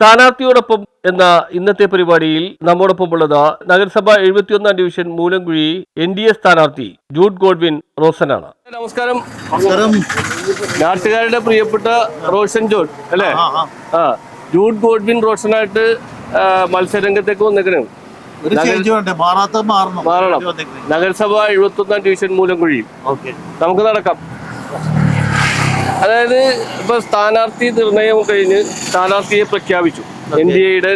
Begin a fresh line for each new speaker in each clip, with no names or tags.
സ്ഥാനാർത്ഥിയോടൊപ്പം എന്ന ഇന്നത്തെ പരിപാടിയിൽ നമ്മോടൊപ്പം ഉള്ളത് നഗരസഭ എഴുപത്തിയൊന്നാം division Moolamkuzhi N D A സ്ഥാനാർത്ഥി ജൂഡ് ഗോഡ്വിൻ റോസനാണ്. നമസ്കാരം.
നമസ്കാരം
നാട്ടുകാരുടെ പ്രിയപ്പെട്ട റോഷൻ ജോഡ് അല്ലേ?
ആ,
ജൂഡ് ഗോഡ്വിൻ റോഷനായിട്ട് ആയിട്ട് മത്സരരംഗത്തേക്ക് വന്നേക്കണേ.
മാറണം.
നഗരസഭ എഴുപത്തൊന്നാം ഡിവിഷൻ മൂലംകുഴി.
ഓക്കെ.
നമുക്ക് നടക്കാം. അതായത് ഇപ്പൊ സ്ഥാനാർത്ഥി നിർണയം കഴിഞ്ഞ് സ്ഥാനാർത്ഥിയെ പ്രഖ്യാപിച്ചു. എൻ ഡി എയുടെ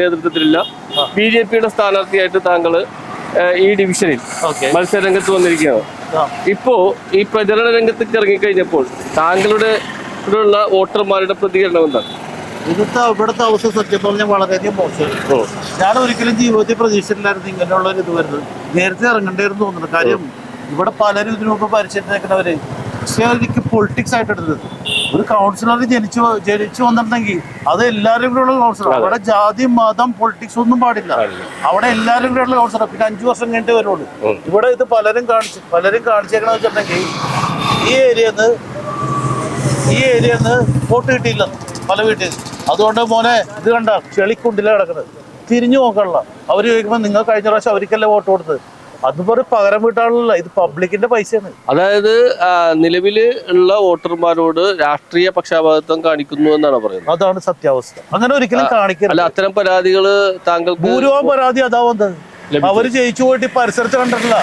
നേതൃത്വത്തിലുള്ള ബി ജെ പിയുടെ സ്ഥാനാർത്ഥിയായിട്ട് താങ്കൾ ഈ ഡിവിഷനിൽ മത്സരരംഗത്ത് വന്നിരിക്കുകയാണ്. ഇപ്പോ ഈ പ്രചരണ രംഗത്തേക്ക് ഇറങ്ങിക്കഴിഞ്ഞപ്പോൾ താങ്കളുടെ ഉള്ള വോട്ടർമാരുടെ പ്രതികരണം എന്താണ്?
ഇവിടുത്തെ ഇവിടുത്തെ അവസ്ഥ സത്യം പറഞ്ഞാൽ വളരെയധികം മോശമാണ് ഞാൻ ഒരിക്കലും ജീവിതത്തിൽ പ്രതീക്ഷിച്ചിട്ടില്ലായിരുന്നു ഇങ്ങനെയുള്ള ഒരു ഇത് വരുന്നത്. നേരത്തെ ഇറങ്ങണ്ടായിരുന്നു തോന്നുന്നു. കാര്യം ഇവിടെ പലരും ഇതിനു മുമ്പ് പരിശീലിക്കുന്നവര് പക്ഷെ എനിക്ക് പൊളിറ്റിക്സ് ആയിട്ട് എടുത്തത്. ഒരു കൗൺസിലർ ജനിച്ചു ജനിച്ചു വന്നിട്ടുണ്ടെങ്കിൽ അത് എല്ലാവരും കൂടെ ഉള്ള കൗൺസിലർ അവിടെ ജാതി മതം പൊളിറ്റിക്സ് ഒന്നും പാടില്ല. അവിടെ എല്ലാവരും കൂടെ ഉള്ള കൗൺസിലർ പിന്നെ അഞ്ചു വർഷം കഴിഞ്ഞിട്ട് വരുള്ളൂ ഇവിടെ ഇത് പലരും കാണിച്ചു പലരും കാണിച്ചേക്കണെന്ന് വെച്ചിട്ടുണ്ടെങ്കിൽ ഈ ഏരിയന്ന് ഈ ഏരിയന്ന് വോട്ട് കിട്ടിയില്ല പല വീട്ടിൽ. അതുകൊണ്ട് മോനെ ഇത് കണ്ട ചെളിക്കുണ്ടിലാണ് കിടക്കുന്നത് തിരിഞ്ഞു നോക്കാനുള്ള. അവർ ചോദിക്കുമ്പോൾ നിങ്ങൾ കഴിഞ്ഞ പ്രാവശ്യം അവർക്കല്ലേ വോട്ട് കൊടുത്തത്? അതുപോലെ പകരം വീട്ടാണല്ലോ ഇത് പബ്ലിക്കിന്റെ പൈസയാണ്.
അതായത് നിലവിൽ ഉള്ള വോട്ടർമാരോട് രാഷ്ട്രീയ പക്ഷാപാതിത്വം കാണിക്കുന്നു എന്നാണ് പറയുന്നത്.
അതാണ് സത്യാവസ്ഥ. അങ്ങനെ ഒരിക്കലും
അല്ല
കാണിക്കരുത്.
അത്തരം പരാതികൾ താങ്കൾ
ഭൂരിഭാഗം പരാതി അതാവുന്നത് അവർ ജയിച്ചു പോയിട്ട് പരിസരത്ത് കണ്ടിട്ടില്ല.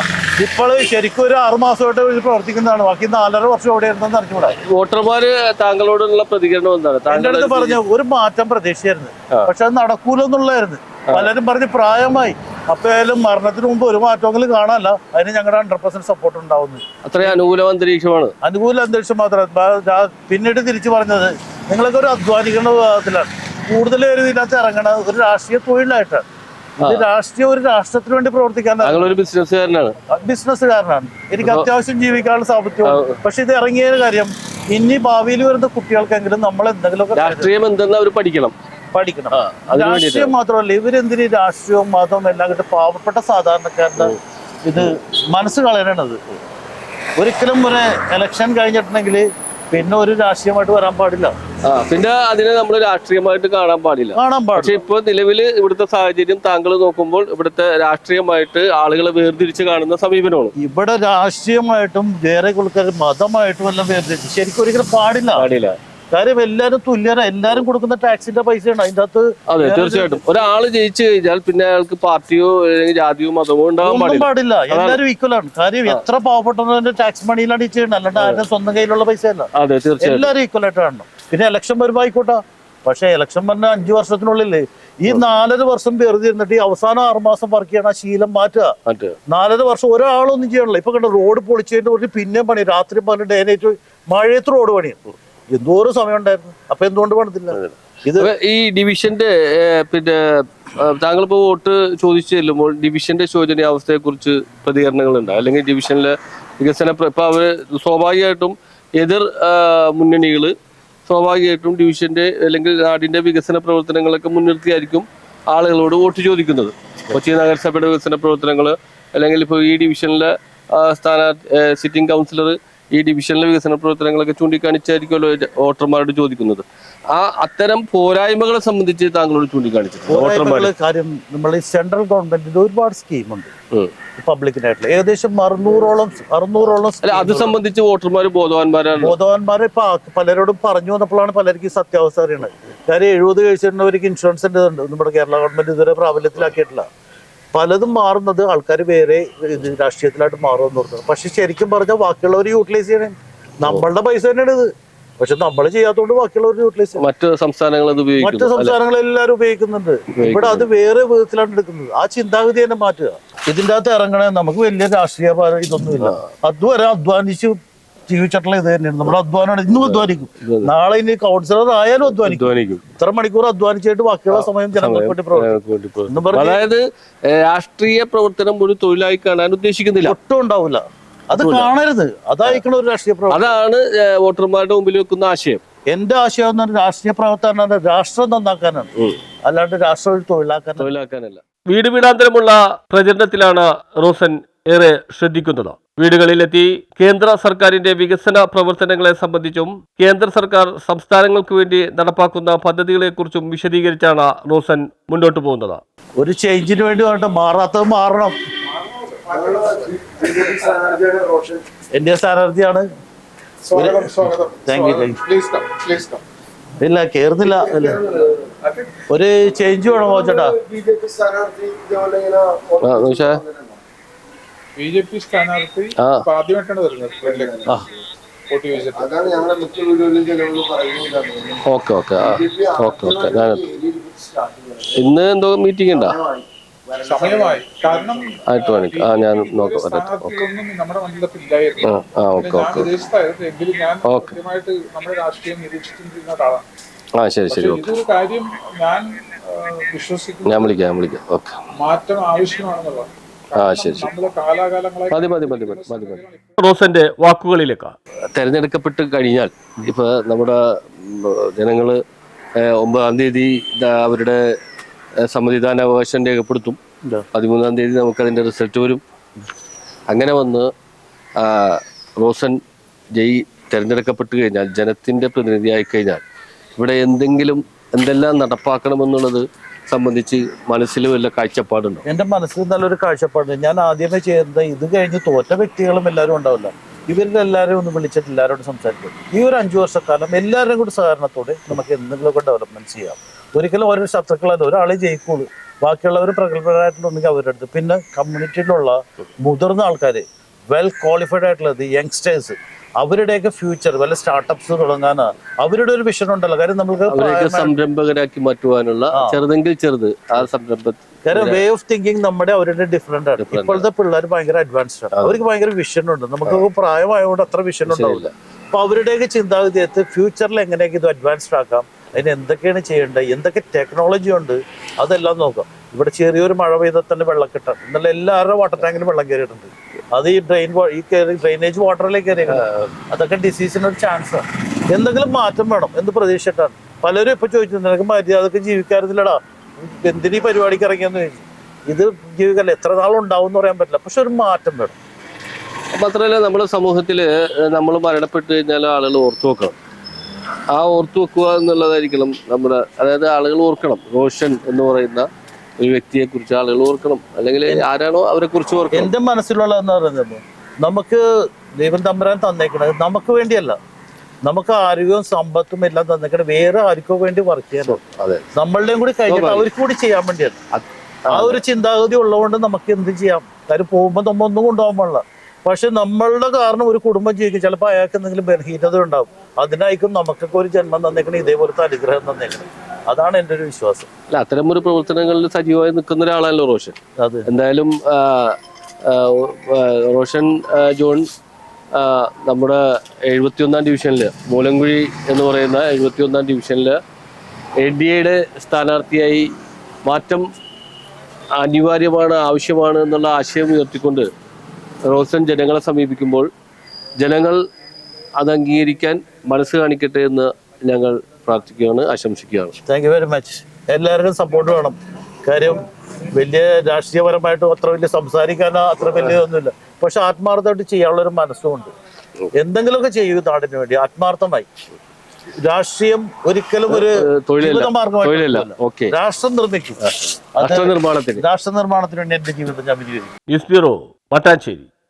ഇപ്പോൾ ശരിക്കും ഒരു ആറു മാസമായിട്ട് ഇവർ പ്രവർത്തിക്കുന്നതാണ്. ബാക്കി നാലര വർഷം എവിടെ ഇരുന്നെന്ന് അറിഞ്ഞുകൂടാ.
വോട്ടർമാര് താങ്കളോടുള്ള പ്രതികരണം എന്താണ്?
അടുത്ത് പറഞ്ഞു ഒരു മാറ്റം പ്രതീക്ഷയായിരുന്നു പക്ഷെ അത് നടക്കൂലെന്നുള്ളായിരുന്നു പലരും പറഞ്ഞ് പ്രായമായി. അപ്പൊ ആയാലും മരണത്തിന് മുമ്പ് ഒരു മാറ്റമെങ്കിലും കാണാനല്ല. അതിന് ഞങ്ങളുടെ ഹൺഡ്രഡ് പെർസെന്റ് സപ്പോർട്ട് ഉണ്ടാവുന്നു.
അത്രയും അനുകൂല അന്തരീക്ഷമാണ്.
അനുകൂല അന്തരീക്ഷം മാത്രമല്ല പിന്നീട് തിരിച്ചു പറഞ്ഞത് നിങ്ങളൊക്കെ ഒരു അധ്വാനിക്കുന്ന വിഭാഗത്തിലാണ്. കൂടുതൽ പേര് ഇതിനകത്ത് ഇറങ്ങണത് ഒരു രാഷ്ട്രീയ തൊഴിലായിട്ടാണ് ഇത് രാഷ്ട്രീയ ഒരു രാഷ്ട്രത്തിന് വേണ്ടി പ്രവർത്തിക്കാൻ
ബിസിനസ്സുകാരനാണ്
ബിസിനസ്സുകാരനാണ് എനിക്ക് അത്യാവശ്യം ജീവിക്കാനുള്ള സാമ്പത്തികം പക്ഷെ ഇത് ഇറങ്ങിയ കാര്യം ഇനി ഭാവിയിൽ വരുന്ന കുട്ടികൾക്കെങ്കിലും നമ്മൾ എന്തെങ്കിലും
രാഷ്ട്രീയം എന്തെന്ന് അവർ പഠിക്കണം.
പഠിക്കണം. രാഷ്ട്രീയം മാത്രമല്ല ഇവരെന്തിന് രാഷ്ട്രീയവും മതവും എല്ലാം കിട്ടും പാവപ്പെട്ട സാധാരണക്കാരുടെ ഇത് മനസ്സ് കളയണത്? ഒരിക്കലും ഒരു ഇലക്ഷൻ കഴിഞ്ഞിട്ടുണ്ടെങ്കിൽ പിന്നെ ഒരു രാഷ്ട്രീയമായിട്ട് വരാൻ പാടില്ല.
പിന്നെ അതിനെ നമ്മൾ രാഷ്ട്രീയമായിട്ട് കാണാൻ പാടില്ല.
കാണാൻ
പക്ഷെ
പാടില്ല
ഇപ്പൊ നിലവിൽ ഇവിടുത്തെ സാഹചര്യം താങ്കൾ നോക്കുമ്പോൾ ഇവിടുത്തെ രാഷ്ട്രീയമായിട്ട് ആളുകളെ വേർതിരിച്ച് കാണുന്ന സമീപനമാണ്.
ഇവിടെ രാഷ്ട്രീയമായിട്ടും വേറെ കുളിക്കാർ മതമായിട്ടും എല്ലാം വേർതിരിച്ച് ശരിക്കും ഒരിക്കലും പാടില്ല.
പാടില്ല.
കാര്യം എല്ലാരും തുല്യരാ. എല്ലാരും കൊടുക്കുന്ന ടാക്സിന്റെ പൈസയാണ്. അതിന്റെ അകത്ത്
അതെ തീർച്ചയായിട്ടും. ഒരാൾ ജയിച്ചു കഴിഞ്ഞാൽ പിന്നെ അയാൾക്ക് പാർട്ടിയോ അല്ലെങ്കിൽ ജാതിയോ മതമോ ഉണ്ടാകാൻ പാടില്ല.
എല്ലാരും ആണ്. കാര്യം എത്ര പാവപ്പെട്ടവന്റെ ടാക്സ് മണിയിലാണ് ഈ ചെയ്യുന്നത്? അല്ലാണ്ട് ആരുടെ സ്വന്തം കയ്യിലുള്ള പൈസ അല്ല
അതെ തീർച്ചയായും
എല്ലാരും ഈക്വൽ ആയിട്ട് കാണണം. പിന്നെ ഇലക്ഷൻ വരുമ്പോ ആയിക്കോട്ടെ. പക്ഷെ ഇലക്ഷൻ പറഞ്ഞ അഞ്ചു വർഷത്തിനുള്ളിൽ ഈ നാലര വർഷം വെറുതെ ഇരുന്നിട്ട് ഈ അവസാനം ആറുമാസം വർക്ക് ചെയ്യണം ആ ശീലം മാറ്റുക. നാലര വർഷം ഒരാളൊന്നും ചെയ്യണല്ലോ ഇപ്പൊ കണ്ട റോഡ് പൊളിച്ചതിന്റെ പറഞ്ഞ് പിന്നെയും പണി. രാത്രി പണി ഡേ നൈറ്റ് മഴയത്ത് റോഡ് പണിയാണ് എന്തോരം സമയം ഉണ്ടായിരുന്നു അപ്പൊ എന്തുകൊണ്ട് പണിതില്ല? ഇത്
ഈ ഡിവിഷന്റെ പിന്നെ താങ്കൾ ഇപ്പോൾ വോട്ട് ചോദിച്ചു ചെല്ലുമ്പോൾ ഡിവിഷന്റെ ശോചനീയ അവസ്ഥയെ കുറിച്ച് പ്രതികരണങ്ങൾ ഉണ്ട് അല്ലെങ്കിൽ ഡിവിഷനിലെ വികസന ഇപ്പൊ അവർ സ്വാഭാവികമായിട്ടും എതിർ മുന്നണികൾ സ്വാഭാവികമായിട്ടും ഡിവിഷന്റെ അല്ലെങ്കിൽ നാടിന്റെ വികസന പ്രവർത്തനങ്ങളൊക്കെ മുൻനിർത്തിയായിരിക്കും ആളുകളോട് വോട്ട് ചോദിക്കുന്നത്. കൊച്ചി നഗരസഭയുടെ വികസന പ്രവർത്തനങ്ങൾ അല്ലെങ്കിൽ ഇപ്പോൾ ഈ ഡിവിഷനിലെ സ്ഥാനാർത്ഥി സിറ്റിംഗ് കൗൺസിലർ ഈ ഡിവിഷനിലെ വികസന പ്രവർത്തനങ്ങളൊക്കെ ചൂണ്ടിക്കാണിച്ചായിരിക്കുമല്ലോ വോട്ടർമാരോട് ചോദിക്കുന്നത്. ആ അത്തരം പോരായ്മകളെ സംബന്ധിച്ച് താങ്കളോട്
പോരായ്മകൾ കാര്യം നമ്മൾ ഈ സെൻട്രൽ ഗവൺമെന്റിന്റെ ഒരുപാട് സ്കീമുണ്ട്. പബ്ലിക്കിനായിട്ടുള്ള. ഏകദേശം അറുന്നൂറോളം അറുന്നൂറോളം
അത് സംബന്ധിച്ച് വോട്ടർമാർ ബോധവാന്മാരാണ്.
ബോധവാന്മാരെ ഇപ്പൊ പലരോടും പറഞ്ഞു വന്നപ്പോഴാണ് പലർക്കും ഈ സത്യാവസ്ഥ അറിയണത്. കാര്യം എഴുപത് കഴിച്ചിട്ടുള്ളവർക്ക് ഇൻഷുറൻസ് ഉണ്ട് നമ്മുടെ കേരള ഗവൺമെന്റ് ഇതുവരെ പ്രാബല്യത്തിലാക്കിയിട്ടില്ല. പലതും മാറുന്നത് ആൾക്കാർ വേറെ ഇത് രാഷ്ട്രീയത്തിലായിട്ട് മാറുമെന്ന് ഓർക്കുന്നത് പക്ഷെ ശരിക്കും പറഞ്ഞാൽ ബാക്കിയുള്ളവർ യൂട്ടിലൈസ് ചെയ്യണേ. നമ്മളുടെ പൈസ തന്നെയാണ് ഇത്. പക്ഷെ നമ്മൾ ചെയ്യാത്തതുകൊണ്ട് ബാക്കിയുള്ളവർ യൂട്ടിലൈസ്
മറ്റു സംസ്ഥാനങ്ങൾ അത്
മറ്റു? സംസ്ഥാനങ്ങൾ എല്ലാവരും ഉപയോഗിക്കുന്നുണ്ട്. ഇവിടെ അത് വേറെ വിധത്തിലാണ് എടുക്കുന്നത്. ആ ചിന്താഗതി തന്നെ മാറ്റുക. ഇതിന്റെ അകത്ത് ഇറങ്ങണേ നമുക്ക് വലിയ രാഷ്ട്രീയ ഇതൊന്നുമില്ല. അതുവരെ അധ്വാനിച്ചു ജീവിച്ചിട്ടുള്ള ഇത് തന്നെയാണ്. നമ്മുടെ അധ്വാനമാണ്. ഇന്നും അധ്വാനിക്കും. നാളെ ഇനി കൗൺസിലർ ആയാലും അധ്വാനിക്കും. ഇത്ര മണിക്കൂർ അധ്വാനിച്ചിട്ട് ബാക്കിയുള്ള സമയം ജനങ്ങൾക്ക് വേണ്ടി പ്രവർത്തിക്കും
അതായത് രാഷ്ട്രീയ പ്രവർത്തനം ഒരു തൊഴിലായി കാണാൻ ഉദ്ദേശിക്കുന്നില്ല.
ഒട്ടും ഉണ്ടാവില്ല. അത് കാണരുത്. അതായിരിക്കണം ഒരു രാഷ്ട്രീയ പ്രവർത്തനം.
അതാണ് വോട്ടർമാരുടെ മുമ്പിൽ വെക്കുന്ന ആശയം.
എന്റെ ആശയം എന്ന് പറഞ്ഞാൽ രാഷ്ട്രീയ പ്രവർത്തനം രാഷ്ട്രം നന്നാക്കാനാണ്. അല്ലാണ്ട് രാഷ്ട്രം തൊഴിലാക്കാൻ
തൊഴിലാക്കാനല്ല. വീട് വീടാന്തരമുള്ള പ്രചരണത്തിലാണ് റോസൻ ഏറെ ശ്രദ്ധിക്കുന്നത് വീടുകളിലെത്തി കേന്ദ്ര സർക്കാരിന്റെ വികസന പ്രവർത്തനങ്ങളെ സംബന്ധിച്ചും കേന്ദ്ര സർക്കാർ സംസ്ഥാനങ്ങൾക്ക് വേണ്ടി നടപ്പാക്കുന്ന പദ്ധതികളെക്കുറിച്ചും വിശദീകരിച്ചാണ് റോസൻ മുന്നോട്ട് പോകുന്നത്.
ഒരു ചേഞ്ചിന് വേണ്ടി വേണ്ട മാറാത്തത് മാറണം. എന്റെ സ്ഥാനാർത്ഥിയാണ്. ഇല്ല കേറുന്നില്ല അല്ല? ഒരു ചേഞ്ച് വേണം ചേട്ടാ
ബി ജെ പി സ്ഥാനാർത്ഥി ആദ്യമായിട്ടാണ് വരുന്നത്
ഓക്കെ ഓക്കെ ഓക്കെ ഓക്കെ. ഞാൻ ഇന്ന് എന്തോ മീറ്റിംഗ് ഉണ്ടോ?
സമയമായി കാരണം
ആയിട്ട് മണിക്ക് ആ ഞാൻ നോക്കാം. ആ ആ ഓക്കെ
ഞാൻ
ഓക്കെ. ആ ശരി ശരി ഓക്കെ.
ഞാൻ വിശ്വസിക്കുന്നു.
ഞാൻ വിളിക്കാം ഞാൻ വിളിക്കാം. ഓക്കെ.
മാറ്റം ആവശ്യമാണെന്നുള്ളത്
ആ ശരി ശരി.
നമ്മൾ കാലാകാലങ്ങളായി
മതി മതി മതി മതി മതി മതി. റോസന്റെ വാക്കുകളിലേക്ക്. തെരഞ്ഞെടുക്കപ്പെട്ട് കഴിഞ്ഞാൽ ഇപ്പൊ നമ്മുടെ ജനങ്ങൾ ഒമ്പതാം തീയതി ദാ അവരുടെ സമ്മതിദാന അവകാശം രേഖപ്പെടുത്തും. പതിമൂന്നാം തീയതി നമുക്കതിന്റെ റിസൾട്ട് വരും. അങ്ങനെ വന്ന് റോസൻ ജയി തിരഞ്ഞെടുക്കപ്പെട്ട് കഴിഞ്ഞാൽ ജനത്തിന്റെ പ്രതിനിധിയായി കഴിഞ്ഞാൽ ഇവിടെ എന്തെങ്കിലും എന്തെല്ലാം നടപ്പാക്കണമെന്നുള്ളത് സംബന്ധിച്ച് മനസ്സിൽ വല്ല കാഴ്ചപ്പാടുണ്ടോ?
എന്റെ മനസ്സിൽ നല്ലൊരു കാഴ്ചപ്പാടുണ്ട്. ഞാൻ ആദ്യമേ ചെയ്യുന്നത് ഇത് കഴിഞ്ഞ് തോറ്റ വ്യക്തികളും എല്ലാവരും ഉണ്ടാവില്ല. ഇവരിലെല്ലാവരും ഒന്ന് വിളിച്ചിട്ട് എല്ലാവരോടും സംസാരിക്കും. ഈ ഒരു അഞ്ചു വർഷക്കാലം എല്ലാവരും കൂടി സഹകരണത്തോടെ നമുക്ക് എന്തെങ്കിലുമൊക്കെ ഡെവലപ്മെന്റ് ചെയ്യാം. ഒരിക്കലും ഓരോ ശത്രുക്കളല്ല ഒരാളെ ജയിക്കുള്ളൂ. ബാക്കിയുള്ളവർ പ്രഗത്ഭരായിട്ടുണ്ടെങ്കിൽ അവരുടെ അടുത്ത്. പിന്നെ കമ്മ്യൂണിറ്റിയിലുള്ള മുതിർന്ന ആൾക്കാർ വെൽ ക്വാളിഫൈഡ് ആയിട്ടുള്ളത് യങ്സ്റ്റേഴ്സ് അവരുടെയൊക്കെ ഫ്യൂച്ചർ വല്ല സ്റ്റാർട്ടപ്സ് തുടങ്ങാൻ അവരുടെ ഒരു വിഷൻ ഉണ്ടല്ലോ. കാര്യം നമ്മൾക്ക് പ്രായമായ-
സംരംഭകരാക്കി മാറ്റുവാനുള്ള ചെറുതെങ്കിൽ ചെറുത് ആ സംരംഭം
കാരണം വേ ഓഫ് തിങ്കിങ് നമ്മുടെ അവരുടെ ഡിഫറെന്റ് ആണ്. ഇപ്പോഴത്തെ പിള്ളേർ ഭയങ്കര അഡ്വാൻസ്ഡ് ആണ്. അവർക്ക് ഭയങ്കര വിഷൻ ഉണ്ട്. നമുക്ക് പ്രായമായതുകൊണ്ട് അത്ര വിഷൻ ഉണ്ടാവില്ല. അപ്പൊ അവരുടെയൊക്കെ ചിന്താഗതിയത്ത് ഫ്യൂച്ചറിൽ എങ്ങനെയൊക്കെ ഇത് അഡ്വാൻസ്ഡ് ആക്കാം? അതിന് എന്തൊക്കെയാണ് ചെയ്യേണ്ടത്? എന്തൊക്കെ ടെക്നോളജി ഉണ്ട്? അതെല്ലാം നോക്കാം. ഇവിടെ ചെറിയൊരു മഴ പെയ്താൽ തന്നെ വെള്ളം കിട്ടാം ഇന്നലെ എല്ലാവരുടെ വാട്ടർ ടാങ്കിലും വെള്ളം കയറിയിട്ടുണ്ട്. അത് ഈ ഡ്രെയിൻ ഈ ഡ്രെയിനേജ് വാട്ടറിലേക്ക് കയറിയാണ് അതൊക്കെ ഡിസീസിന് ഒരു ചാൻസ് എന്തെങ്കിലും മാറ്റം വേണം എന്ന് പ്രതീക്ഷിച്ചിട്ടാണ്. പലരും ഇപ്പൊ ചോദിച്ചു നിനക്ക് മര്യാദയ്ക്ക് ജീവിക്കാറില്ലടാ. എന്തിനീ പരിപാടിക്ക് ഇറങ്ങിയെന്ന് ചോദിച്ചു? ഇത് ജീവിക്കല്ല എത്ര നാളുണ്ടാവും എന്ന് പറയാൻ പറ്റില്ല. പക്ഷെ ഒരു മാറ്റം വേണം.
മാത്രമല്ല നമ്മുടെ സമൂഹത്തിൽ നമ്മൾ മരണപ്പെട്ട് കഴിഞ്ഞാൽ ആളുകൾ ഓർത്തു വെക്കണം. ആ ഓർത്തു വെക്കുക എന്നുള്ളതായിരിക്കണം നമ്മുടെ അതായത് ആളുകൾ ഓർക്കണം. റോഷൻ എന്ന് പറയുന്ന ഒരു വ്യക്തിയെ കുറിച്ച് ആളുകൾ ഓർക്കണം. അല്ലെങ്കിൽ ആരാണോ അവരെ കുറിച്ച് ഓർക്കണം.
എന്റെ മനസ്സിലുള്ളതെന്ന് പറയുന്നത് നമുക്ക് ദൈവം തമ്പരാൻ തന്നേക്കണത് നമുക്ക് വേണ്ടിയല്ല. നമുക്ക് ആരോഗ്യവും സമ്പത്തും എല്ലാം തന്നേക്കണത് വേറെ ആർക്കോ വേണ്ടി വർക്ക്
ചെയ്യണം.
നമ്മളുടെയും കൂടി കഴിഞ്ഞിട്ട് അവർക്ക് കൂടി ചെയ്യാൻ വേണ്ടിയാണ് ആ ഒരു ചിന്താഗതി ഉള്ളതുകൊണ്ട് നമുക്ക് എന്ത് ചെയ്യാം? കാര്യം പോകുമ്പോൾ നമ്മൾ ഒന്നും കൊണ്ടുപോകാൻ പാടില്ല. പക്ഷെ നമ്മളുടെ കാരണം ഒരു കുടുംബം ജീവിക്കും. ചിലപ്പോൾ അയാൾക്ക് എന്തെങ്കിലും ബലഹീനത ഉണ്ടാവും. അതിനായിരിക്കും നമുക്കൊക്കെ ഒരു ജന്മം തന്നേക്കണം ഇതേപോലത്തെ അനുഗ്രഹം തന്നേക്കണം അതാണ് എന്റെ ഒരു വിശ്വാസം.
അല്ല അത്തരം ഒരു പ്രവർത്തനങ്ങളിൽ സജീവമായി നിൽക്കുന്ന ഒരാളാണല്ലോ റോഷൻ. എന്തായാലും റോഷൻ ജോൺ നമ്മുടെ എഴുപത്തിയൊന്നാം ഡിവിഷനിൽ മൂലംകുഴി എന്ന് പറയുന്ന എഴുപത്തിയൊന്നാം ഡിവിഷനിൽ എ ഡി എയുടെ സ്ഥാനാർത്ഥിയായി മാറ്റം അനിവാര്യമാണ് ആവശ്യമാണ് എന്നുള്ള ആശയം ഉയർത്തിക്കൊണ്ട് റോഷൻ ജനങ്ങളെ സമീപിക്കുമ്പോൾ ജനങ്ങൾ അത് അംഗീകരിക്കാൻ മനസ്സ് കാണിക്കട്ടെ എന്ന് ഞങ്ങൾ പ്രാർത്ഥിക്കുകയാണ് ആശംസിക്കുകയാണ്.
താങ്ക് യു വെരി മച്ച് എല്ലാവരുടെയും സപ്പോർട്ട് വേണം. കാര്യം വലിയ രാഷ്ട്രീയപരമായിട്ട് അത്ര വലിയ സംസാരിക്കാനോ അത്ര വലിയതൊന്നുമില്ല പക്ഷെ ആത്മാർത്ഥമായിട്ട് ചെയ്യാനുള്ള ഒരു മനസ്സുമുണ്ട്. എന്തെങ്കിലുമൊക്കെ ചെയ്യൂ നാടിന് വേണ്ടി. ആത്മാർത്ഥമായി. രാഷ്ട്രീയം ഒരിക്കലും ഒരു രാഷ്ട്രം നിർമ്മിക്കും.
രാഷ്ട്രനിർമ്മാണത്തിന്.
രാഷ്ട്ര നിർമ്മാണത്തിന് വേണ്ടി എന്റെ ജീവിതം ഞാൻ വിനിയോഗിക്കും
ന്യൂസ് ബ്യൂറോ മട്ടാഞ്ചേരി.